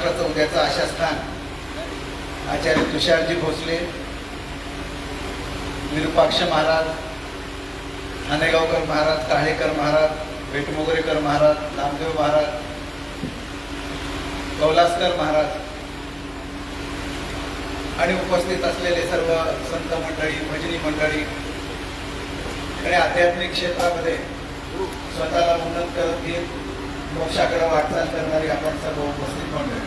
महाराष्ट्राचं उद्याचं आशास्थान. आचार्य तुषारजी भोसले विरुपाक्ष महाराज ठाणेगावकर महाराज काळेकर महाराज भेटमोगरेकर महाराज नामदेव महाराज कौलासकर महाराज आणि उपस्थित असलेले सर्व संत मंडळी भजनी मंडळी आणि आध्यात्मिक क्षेत्रामध्ये स्वतःला उन्नत करत घेत मोक्षाकडे वाटचाल करणारी आपण सर्व उपस्थित मंडळी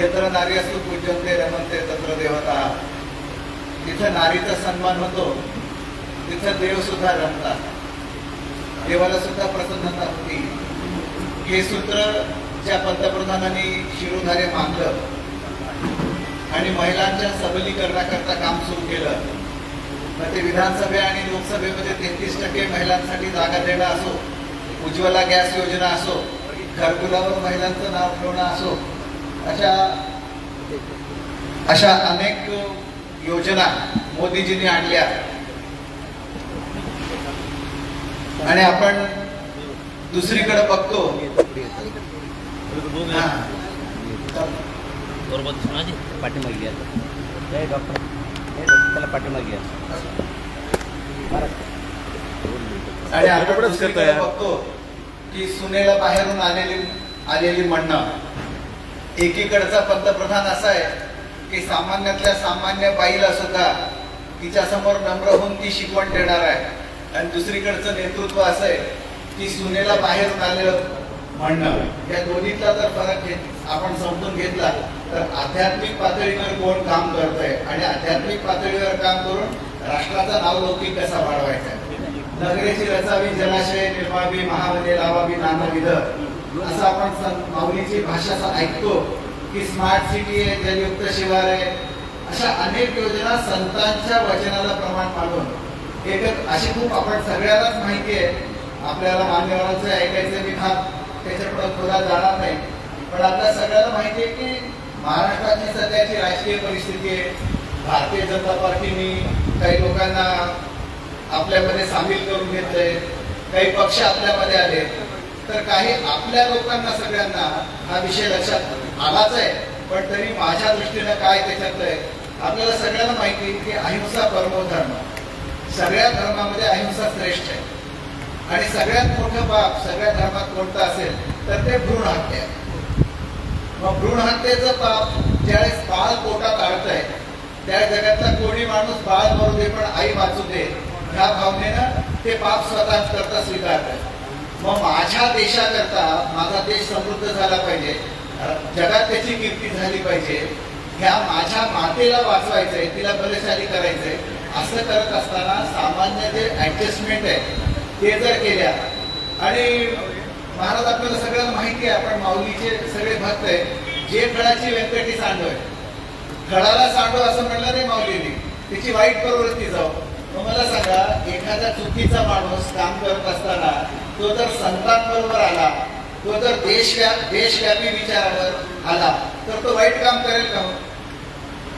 यत्र नारी असू पूजनते रमनते तत्र देवता. जिथं नारीचा सन्मान होतो. तिथं देव सुद्धा रमतात. देवाला सुद्धा प्रसन्नता होती. हे सूत्र ज्या पंतप्रधानांनी शिरोधारे मानलं आणि महिलांच्या सबलीकरणाकरता काम सुरू केलं मग ते विधानसभे आणि लोकसभेमध्ये तेहतीस टक्के महिलांसाठी जागा देणं असो उज्ज्वला गॅस योजना असो घरकुलावर महिलांचं नाव ठेवणं असो अशा अशा अनेक योजना मोदीजींनी आणल्या. आणि आपण दुसरीकडे बघतो. बरोबर पाठीमागे डॉक्टर त्याला पाठीमागे आणि आपण दुसरीकडे करतोय. बघतो की सुनेला बाहेरून आलेली आलेली म्हणणं. एकीकडचा पंतप्रधान असा आहे की सामान्यातल्या सामान्य बाईला सुद्धा तिच्या समोर नम्र होऊन ती शिकवण देणार आहे. आणि दुसरीकडचं नेतृत्व असं आहे की सुनेला बाहेरून आलेलं म्हणणं. या दोन्हीतला जर फरक घेत आपण समजून घेतला तर आध्यात्मिक पातळीवर कोण काम करत आहे आणि आध्यात्मिक पातळीवर काम करून राष्ट्राचा नावलौकिक कसा वाढवायचा आहे? नगरेची रचावी जलाशय निर्मावी महामध्ये लावावी नानाविध असं आपण सं- माऊलीची भाषा असं ऐकतो की स्मार्ट सिटी आहे जलयुक्त शिवार आहे. अशा अनेक योजना संतांच्या वचनाला प्रमाण मानून. एक अशी खूप आपण सगळ्यालाच माहिती आहे. आपल्याला मान्यवरांचं ऐकायचं मी फार त्याच्यापुढे खोला जाणार नाही. पण आपल्या सगळ्याला माहिती आहे की महाराष्ट्राची सध्याची राजकीय परिस्थिती आहे. भारतीय जनता पार्टीने काही लोकांना आपल्यामध्ये सामील करून घेतलंय काही पक्ष आपल्यामध्ये आले तर काही आपल्या लोकांना सगळ्यांना हा विषय लक्षात आलाच आहे. पण तरी माझ्या दृष्टीनं काय त्याच्यातलं आहे? आपल्याला सगळ्यांना माहिती की अहिंसा परमो धर्म. सगळ्या धर्मामध्ये अहिंसा श्रेष्ठ आहे. आणि सगळ्यात मोठं पाप सगळ्या धर्मात कोणतं असेल तर ते भ्रूण हत्या आहे. मग भ्रूण हत्येचं पाप ज्यावेळेस बाळ पोटात आळतंय त्या जगातला कोणी माणूस बाळ मरू दे पण आई वाचू दे ह्या भावनेनं ते पाप स्वतःच करता स्वीकारतात. मग माझ्या देशाकरता माझा देश समृद्ध झाला पाहिजे. जगात त्याची कीर्ती झाली पाहिजे. ह्या माझ्या मातेला वाचवायचंय तिला बलशाली करायचंय. असं करत असताना सामान्य जे ऍडजस्टमेंट आहे ते जर केल्या आणि महाराज आपल्याला सगळ्यांना माहिती आहे आपण माऊलीचे सगळे भक्त आहे. जे खळाची व्यंकटी सांडो आहे खळाला सांडो असं म्हणलं नाही माऊलीने. तिची वाईट प्रवृत्ती जाऊ मग मला सांगा एखादा चुकीचा माणूस काम करत असताना तो जर संतांबरोबर आला तो जर देशव्या देशव्यापी विचारावर आला तर तो वाईट काम करेल का हो?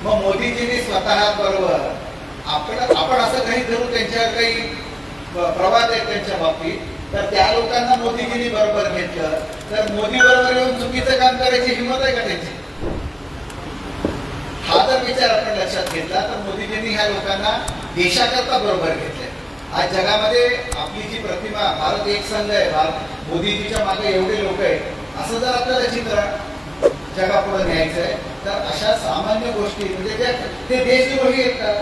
मग मोदीजींनी स्वतः बरोबर आपण आपण असं काही धरू त्यांच्यावर काही प्रवाद आहेत त्यांच्या बाबतीत तर त्या लोकांना मोदीजींनी बरोबर घेतलं तर मोदी बरोबर येऊन चुकीचं काम करायची हिंमत आहे का त्यांची? जर विचार आपण लक्षात घेतला तर मोदीजींनी ह्या लोकांना देशाकरता बरोबर घेतले आज जगामध्ये आपली जी प्रतिमा भारत एक संघ आहे भारत मोदीजीच्या मागे एवढे लोक आहेत असं जर आपल्याला चित्र जगापुढे न्यायचं आहे तर अशा सामान्य गोष्टी म्हणजे ज्या ते देशद्रोही आहेत का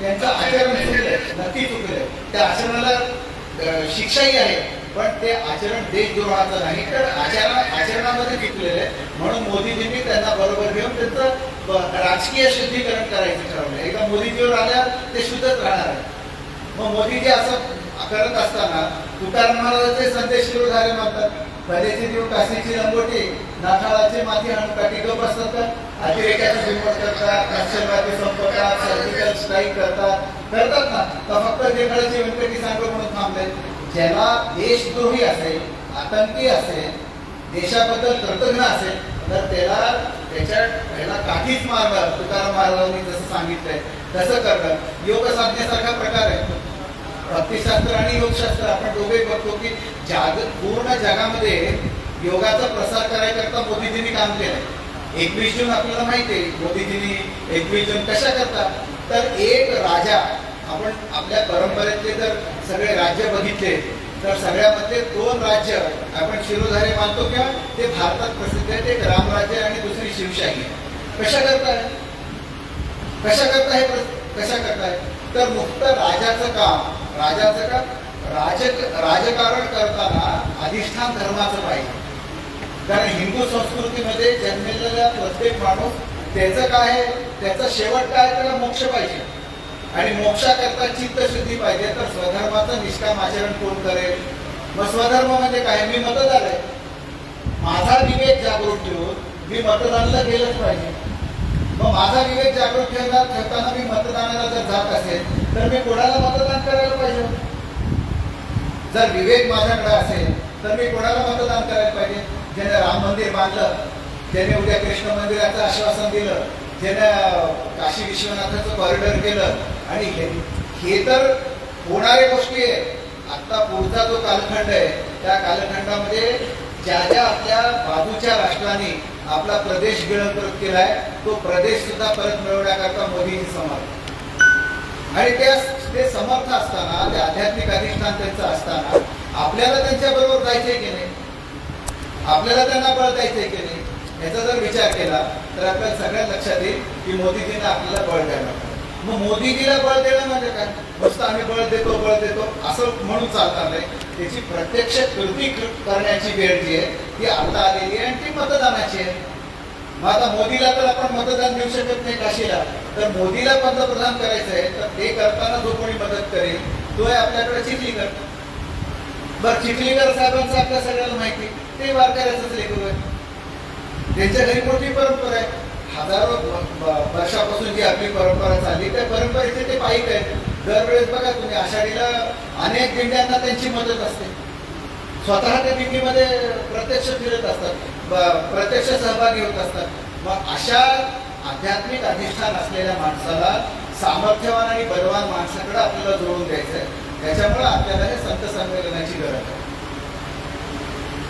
त्यांचं आचरण चुकलंय नक्की चुकलंय. त्या आचरणाला शिक्षाही आहे पण ते आचरण देशद्रोहाचं नाही तर आचरण आचरणामध्ये टिकलेलं आहे. म्हणून मोदीजींनी त्यांना बरोबर घेऊन त्यांचं राजकीय शुद्धीकरण करायचं ठरवलं एकदा मोदीजीवर आल्या ते शुद्धच राहणार आहे. मग मोदीजी असं करत असताना तुकाराम महाराजांचे संदेश सुरू झाले म्हणतात भलेचे देव काशीची लंगोटी नाथाळाची माती आणून गप असतात का? अतिरेक्याचा करतात नक्षलवादी संपर्कात सर्जिकल स्ट्राईक करतात. करतात ना. तर फक्त देवळाची व्यंकटी सांगतो म्हणून थांबले? ज्याला देशद्रोही असेल आतंकी असेल देशाबद्दल कृतज्ञ असेल तर त्याला त्याच्या ह्याला काठीच मारणार तुकाराम महाराजांनी जसं सांगितलंय तसं करणं योग साधण्यासारखा प्रकार आहे. भक्तिशास्त्र आणि योगशास्त्र आपण दोघे बघतो की जाग पूर्ण जगामध्ये योगाचा प्रसार करायकरता मोदीजींनी काम केलंय. एकवीस जून आपल्याला माहिती आहे मोदीजींनी एकवीस जून कशा करतात. तर एक राजा आपण आपल्या परंपरेतले जर सगळे राज्य बघितले तर सगळ्यामध्ये दोन राज्य आपण शिरोधारे मानतो किंवा ते भारतात प्रसिद्ध आहे एक रामराज्य आणि दुसरी शिवशाही कशा करताय कशा करताय कशा करताय तर मुक्त राजाचं काम राजाचं काम राज राजकारण करताना अधिष्ठान धर्माचं पाहिजे. कारण हिंदू संस्कृतीमध्ये जन्मलेला प्रत्येक माणूस त्याचं काय आहे? त्याचा शेवट काय आहे? त्याला मोक्ष पाहिजे. आणि मोक्षाकरता चित्तशुद्धी पाहिजे तर स्वधर्माचं निष्काम आचरण कोण करेल? मग स्वधर्म म्हणजे काय? मी मतदार आहे. माझा विवेक जागृत ठेवून मी मतदानाला गेलंच पाहिजे. मग माझा विवेक जागृत ठेवला ठेवताना मी मतदानाला जर जात असेल तर मी कोणाला मतदान करायला पाहिजे? जर विवेक माझ्याकडे असेल तर मी कोणाला मतदान करायला पाहिजे? ज्याने राम मंदिर बांधलं ज्याने उद्या कृष्ण मंदिराचं आश्वासन दिलं ज्याने काशी विश्वनाथाचं कॉरिडॉर केलं आणि हे हे तर होणाऱ्या गोष्टी आहे. आता पुढचा जो कालखंड आहे त्या कालखंडामध्ये ज्या ज्या आपल्या बाजूच्या राष्ट्रांनी आपला प्रदेश परत केलाय तो प्रदेश सुद्धा परत मिळवण्याकरता मोदींनी समर्थ. आणि ते ते समर्थ असताना ते आध्यात्मिक अधिष्ठान त्यांचं असताना आपल्याला त्यांच्या बरोबर जायचंय की नाही? आपल्याला त्यांना बळ द्यायचंय की नाही? याचा जर विचार केला तर आपल्याला सगळ्यात लक्षात येईल की मोदीजींना आपल्याला बळ द्यायला मग मोदीजीला बळ देणं म्हणजे काय? नुसतं आम्ही बळ देतो बळ देतो असं म्हणून चालणार नाही. त्याची प्रत्यक्ष कृती करण्याची वेळ जी आहे ती आता आलेली आहे आणि ती मतदानाची आहे. मग आता मोदीला तर आपण मतदान देऊ शकत नाही काशीला. तर मोदीला पंतप्रधान करायचं आहे तर ते करताना जो कोणी मदत करेल तो आहे आपल्याकडे चिखलीकर. बरं चिखलीकर साहेबांचं आपल्या सगळ्याला माहिती ते वारकऱ्याचंच लेखक आहे त्यांच्या घरी मोठी परंपरा आहे. हजारो वर्षापासून जी आपली परंपरा चालली त्या परंपरेचे ते पाईक आहेत दरवेळेस बघा तुम्ही आषाढीला अनेक दिंड्यांना त्यांची मदत असते. स्वतः त्या दिंडीमध्ये प्रत्यक्ष फिरत असतात प्रत्यक्ष सहभागी होत असतात. मग अशा आध्यात्मिक अधिष्ठान असलेल्या माणसाला सामर्थ्यवान आणि बलवान माणसाकडे आपल्याला जोडून द्यायचं आहे त्याच्यामुळे आपल्याला हे संत संमेलनाची गरज आहे.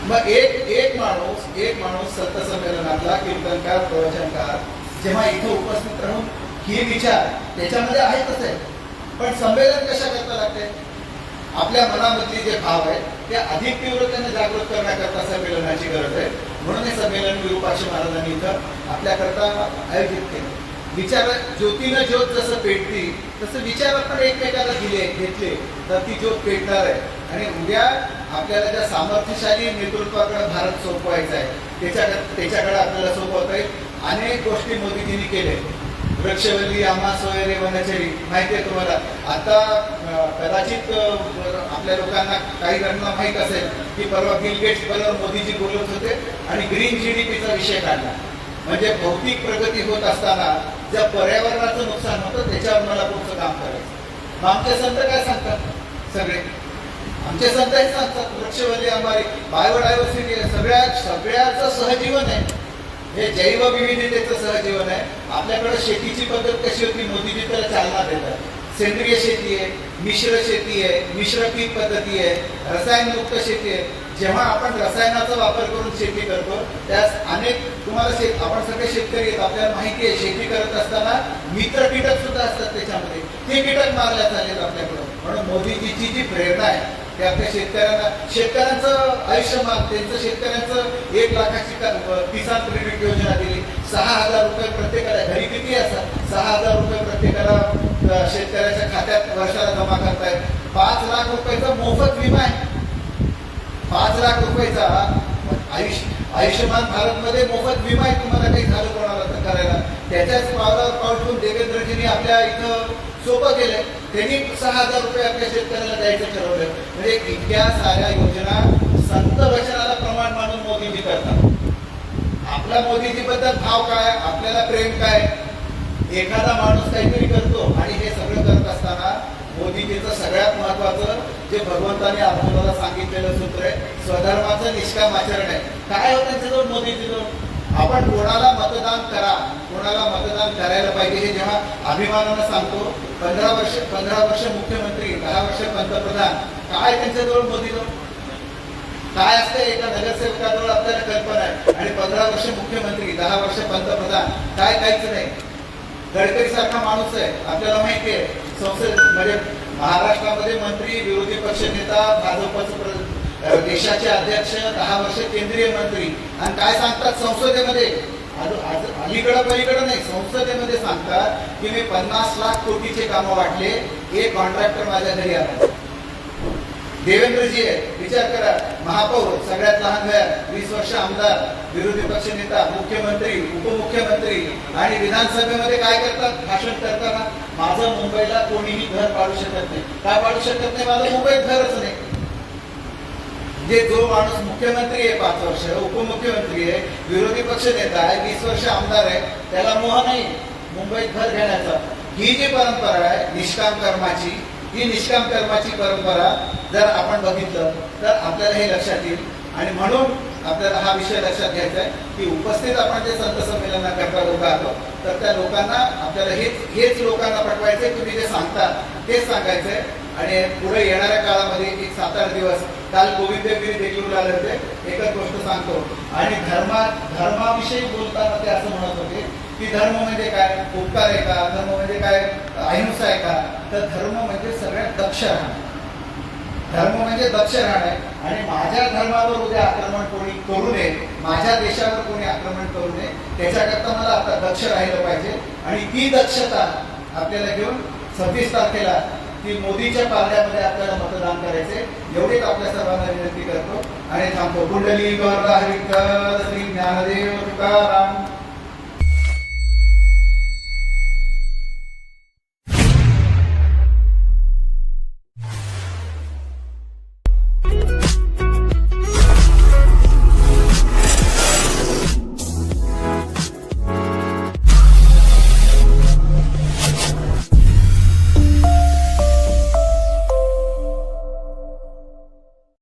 मग एक एक माणूस एक माणूस संत संमेलनातला कीर्तनकार प्रवचनकार जेव्हा इथं उपस्थित राहून हे विचार त्याच्यामध्ये आहेतच आहे पण संमेलन कशा करता लागते? आपल्या मनामधले जे भाव आहेत ते अधिक तीव्रतेने जागृत करण्याकरता संमेलनाची गरज आहे. म्हणून हे संमेलन विरूपाक्षी महाराजांनी इथं आपल्याकरता आयोजित केलं. विचार ज्योतीनं ज्योत जसं पेटती तसं विचार आपण एकमेकाला दिले घेतले तर ती ज्योत पेटणार आहे. आणि उद्या आपल्याला ज्या सामर्थ्यशाली नेतृत्वाकडे भारत सोपवायचा आहे त्याच्याकडे त्याच्याकडे आपल्याला सोपवता येईल. अनेक गोष्टी मोदीजींनी केले वृक्षवल्ली आम्हा वगैरे वनचरी माहिती आहे तुम्हाला? आता कदाचित आपल्या लोकांना काही जणांना माहीत असेल की परवा बिल गेट्स बरोबर मोदीजी बोलत होते आणि ग्रीन जी डी पीचा विषय काढला. म्हणजे भौतिक प्रगती होत असताना ज्या पर्यावरणाचं नुकसान होतं त्याच्यावर मला पुढचं काम करायचं. मग आमचे संत काय सांगतात? सगळे. आमचे संत हे सांगतात वृक्षवल्ली आंबारी बायोडायव्हर्सिटी सगळ्या सगळ्याचं सहजीवन आहे. हे जैवविविधतेचं सहजीवन आहे. आपल्याकडे शेतीची पद्धत कशी होती? मोदीजी तर चालना देतात. सेंद्रिय शेती आहे मिश्र शेती आहे मिश्र पीक पद्धती आहे रसायनमुक्त शेती आहे. जेव्हा आपण रसायनाचा वापर करून शेती करतो त्यास अनेक तुम्हाला शेत आपण सगळे शेतकरी आहेत आपल्याला माहिती आहे शेती करत असताना मित्र कीटक सुद्धा असतात त्याच्यामध्ये. ते कीटक मारल्या चालेल आपल्याकडं. म्हणून मोदीजीची जी प्रेरणा आहे ते आपल्या शेतकऱ्यांना शेतकऱ्यांचं आयुष्यमान त्यांचं शेतकऱ्यांचं एक लाखाची किसान क्रेडिट योजना दिली. सहा हजार रुपये प्रत्येकाला घरी किती असा सहा हजार रुपये प्रत्येकाला शेतकऱ्याच्या खात्यात वर्षाला जमा करतायत पाच लाख रुपयाचा मोफत विमा आहे. पाच लाख रुपयाचा आयुष्य आयुष्यमान भारतमध्ये मोफत विमा आहे. तुम्हाला काही झालं कोणाला करायला. त्याच्याच पावलावर पाऊल ठेवून देवेंद्रजींनी आपल्या इथं सोपं केलंय त्यांनी सहा हजार रुपये आपल्या शेतकऱ्याला द्यायचं ठरवलं. म्हणजे इतक्या साऱ्या योजना संत वचनाला प्रमाण मानून मोदीजी करतात. आपला मोदीजीबद्दल भाव काय? आपल्याला प्रेम काय? एखादा माणूस काहीतरी करतो आणि हे सगळं करत असताना मोदीजीचं सगळ्यात महत्वाचं जे भगवंताने आपल्याला सांगितलेलं सूत्र आहे स्वधर्माचं निष्काम आचरण आहे. काय होतं त्याच्याजवळ मोदीजीजवळ आपण कोणाला मतदान करा कोणाला मतदान करायला पाहिजे हे जेव्हा अभिमानानं सांगतो पंधरा वर्ष पंधरा वर्ष मुख्यमंत्री दहा वर्ष पंतप्रधान काय त्यांच्याजवळ मोदीजवळ काय असते एका नगरसेवकाजवळ आपल्याला कल्पना आहे? आणि पंधरा वर्ष मुख्यमंत्री दहा वर्ष पंतप्रधान काय काहीच नाही. गडकरी सारखा माणूस आहे आपल्याला माहिती आहे. संसद म्हणजे महाराष्ट्रामध्ये मंत्री विरोधी पक्ष नेता भाजपचं देशाचे अध्यक्ष दहा वर्ष केंद्रीय मंत्री. आणि काय सांगतात संसदेमध्ये? अलीकडं पलीकडं नाही संसदेमध्ये सांगतात की मी पन्नास लाख कोटीचे कामं वाटले हे कॉन्ट्रॅक्टर माझ्या घरी आला. देवेंद्रजी आहे विचार करा महापौर सगळ्यात लहान वयात वीस वर्ष आमदार विरोधी पक्ष नेता मुख्यमंत्री उपमुख्यमंत्री आणि विधानसभेमध्ये काय करतात? भाषण करताना. माझं मुंबईला कोणीही घर पाडू शकत नाही. काय पाडू शकत नाही? माझं मुंबईत घरच नाही. जे जो माणूस मुख्यमंत्री आहे पाच वर्ष उपमुख्यमंत्री आहे विरोधी पक्ष नेता आहे वीस वर्ष आमदार आहे त्याला मोह नाही. मुंबईत घर घेण्याचा. ही जी परंपरा आहे निष्काम कर्माची ही निष्काम कर्माची परंपरा जर आपण बघितलं तर आपल्याला हे लक्षात येईल. आणि म्हणून आपल्याला हा विषय लक्षात घ्यायचा आहे की उपस्थित आपण जे संत संमेलनाकरता लोक आलो तर त्या लोकांना आपल्याला हेच हेच लोकांना पटवायचे तुम्ही जे सांगता तेच सांगायचंय. आणि पुढे येणाऱ्या काळामध्ये एक सात आठ दिवस काल गोविंदगिरी देखील आले होते एकच गोष्ट सांगतो. आणि धर्मा धर्माविषयी बोलताना ते असं म्हणत होते की धर्म म्हणजे काय? उपकार आहे का? धर्म म्हणजे काय? अहिंसा आहे का? तर धर्म म्हणजे सगळ्यात दक्ष राहणं. धर्म म्हणजे दक्ष राहणं. आहे आणि माझ्या धर्मावर उद्या आक्रमण कोणी करू नये माझ्या देशावर कोणी आक्रमण करू नये त्याच्याकरता मला आता दक्ष राहिलं पाहिजे. आणि ती दक्षता आपल्याला घेऊन सव्वीस तारखेला की मोदीच्या पाल्यामध्ये आपल्याला मतदान करायचे एवढेच आपल्या सर्वांना विनंती करतो. आणि थांबतो. कुंडली गौरव विठ्ठल श्री ज्ञानदेव तुकाराम.